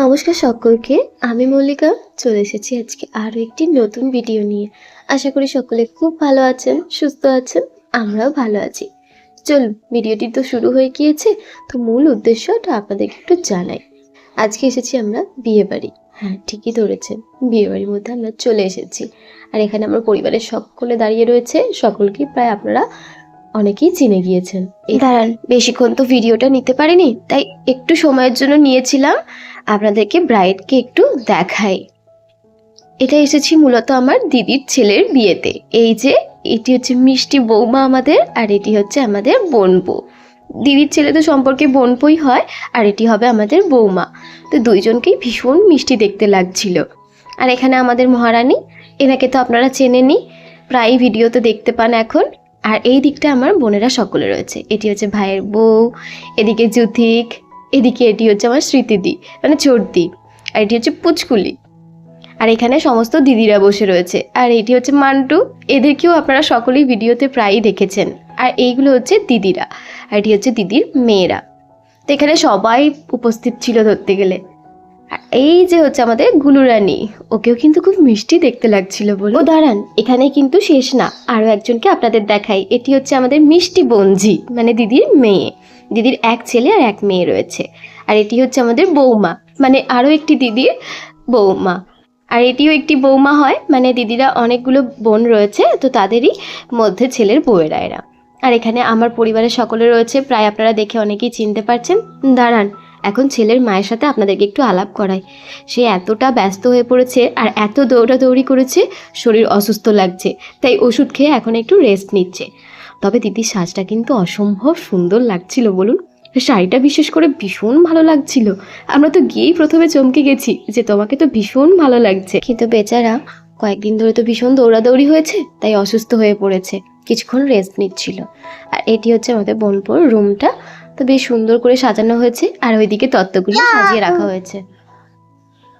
নমস্কার সকলকে, আমি মল্লিকা। চলে এসেছি আজকে আরও একটি নতুন ভিডিও নিয়ে। আশা করি সকলে খুব ভালো আছেন, সুস্থ আছেন, আমরাও ভালো আছি। চলুন ভিডিওটি তো শুরু হয়ে গিয়েছে, তো মূল উদ্দেশ্যটা আপনাদেরকে একটু জানাই। আজকে এসেছি আমরা বিয়ে বাড়ি হ্যাঁ ঠিকই ধরেছেন বিয়ে বাড়ির মধ্যে আমরা চলে এসেছি। আর এখানে আমার পরিবারের সকলে দাঁড়িয়ে রয়েছে সকলকে প্রায় আপনারা অনেকেই চিনে গিয়েছেন। দাঁড়ান, বেশিক্ষণ তো ভিডিওটা নিতে পারিনি, তাই একটু সময়ের জন্য নিয়েছিলাম। আপনাদেরকে ব্রাইডকে একটু দেখাই। এটা এসেছি মূলত আমার দিদির ছেলের বিয়েতে। এই যে, এটি হচ্ছে মিষ্টি বৌমা আমাদের, আর এটি হচ্ছে আমাদের বোনপো। দিদির ছেলে তো সম্পর্কে বোনপোই হয়, আর এটি হবে আমাদের বৌমা। তো দুইজনকেই ভীষণ মিষ্টি দেখতে লাগছিল। আর এখানে আমাদের মহারানী, এনাকে তো আপনারা চেনেনই, প্রায় ভিডিওতে দেখতে পান এখন। আর এই দিকটা আমার বোনেরা সকলে রয়েছে। এটি হচ্ছে ভাইয়ের বউ, এদিকে জুথিক এদিকে এটি হচ্ছে আমার স্মৃতিদি মানে চর্দি আর এটি হচ্ছে পুচকুলি। আর এখানে সমস্ত দিদিরা বসে রয়েছে। আর এটি হচ্ছে মান্টু, এদেরকেও আপনারা সকলেই ভিডিওতে প্রায়ই দেখেছেন। আর এইগুলো হচ্ছে দিদিরা, আর এটি হচ্ছে দিদির মেয়েরা। তো এখানে সবাই উপস্থিত ছিল ধরতে গেলে। আর এই যে হচ্ছে আমাদের গুলুরানি, ওকেও কিন্তু খুব মিষ্টি দেখতে লাগছিল বলে। ও দাঁড়ান, এখানে কিন্তু শেষ না, আরও একজনকে আপনাদের দেখাই। এটি হচ্ছে আমাদের মিষ্টি বঞ্জি মানে দিদির মেয়ে। দিদির এক ছেলে আর এক মেয়ে রয়েছে। আর এটি হচ্ছে আমাদের বৌমা। মানে আরও একটি দিদির বৌমা। আর এটিও একটি বৌমা হয় মানে দিদিরা অনেকগুলো বোন রয়েছে, তো তাদেরই মধ্যে ছেলের বউয়েরা এরা। আর এখানে আমার পরিবারের সকলে রয়েছে, প্রায় আপনারা দেখে অনেকেই চিনতে পারছেন। দাঁড়ান, এখন ছেলের মায়ের সাথে আপনাদেরকে একটু আলাপ করাই। সে এতটা ব্যস্ত হয়ে পড়েছে আর এত দৌড়াদৌড়ি করেছে, শরীর অসুস্থ লাগছে, তাই ওষুধ খেয়ে এখন একটু রেস্ট নিচ্ছে। তবে দিদির সাজটা কিন্তু অসম্ভব সুন্দর লাগছিল, বলুন। শাড়িটা বিশেষ করে ভীষণ ভালো লাগছিল। আমরা তো গিয়েই প্রথমে চমকে গেছি যে তোমাকে তো ভীষণ ভালো লাগছে। কিন্তু বেচারা, কয়েকদিন ধরে তো ভীষণ দৌড়াদৌড়ি হয়েছে, তাই অসুস্থ হয়ে পড়েছে। কিছুক্ষণ রেস্ট নিচ্ছিল। আর এটি হচ্ছে আমাদের বোনপুর রুমটা তো বেশ সুন্দর করে সাজানো হয়েছে, আর ওইদিকে তত্ত্বগুলো সাজিয়ে রাখা হয়েছে।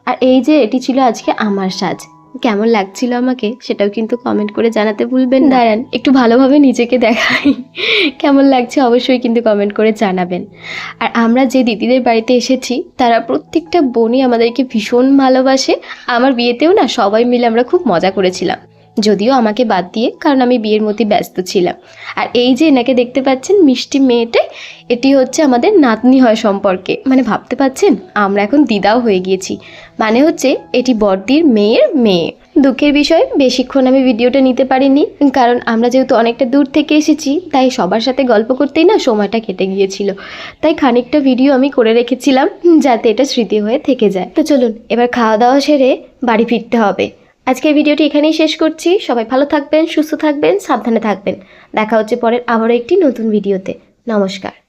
আর এই যে এটি ছিল আজকে আমার সাজ। কেমন লাগছিল আমাকে সেটাও কিন্তু কমেন্ট করে জানাতে ভুলবেন দাঁড়ান, একটু ভালোভাবে নিজেকে দেখাই। কেমন লাগছে অবশ্যই কিন্তু কমেন্ট করে জানাবেন। আর আমরা যে দিদিদের বাড়িতে এসেছি, তারা প্রত্যেকটা বোনই আমাদেরকে ভীষণ ভালোবাসে। আমার বিয়েতেও না সবাই মিলে আমরা খুব মজা করেছিলাম। যদিও আমাকে বাদ দিয়ে, কারণ আমি বিয়ের মধ্যে ব্যস্ত ছিলাম। আর এই যে এনাকে দেখতে পাচ্ছেন মিষ্টি মেয়েটাই এটি হচ্ছে আমাদের নাতনি হয় সম্পর্কে। মানে ভাবতে পাচ্ছেন? আমরা এখন দিদাও হয়ে গিয়েছি। মানে হচ্ছে, এটি বড়দির মেয়ের মেয়ে। দুঃখের বিষয়, বেশিক্ষণ আমি ভিডিওটা নিতে পারিনি, কারণ আমরা যেহেতু অনেকটা দূর থেকে এসেছি, তাই সবার সাথে গল্প করতেই না সময়টা কেটে গিয়েছিল। তাই খানিকটা ভিডিও আমি করে রেখেছিলাম, যাতে এটা স্মৃতি হয়ে থেকে যায়। তো চলুন, এবার খাওয়া দাওয়া সেরে বাড়ি ফিরতে হবে। আজকের ভিডিওটি এখানেই শেষ করছি। সবাই ভালো থাকবেন, সুস্থ থাকবেন, সাবধানে থাকবেন। দেখা হচ্ছে পরের আবারও একটি নতুন ভিডিওতে। নমস্কার।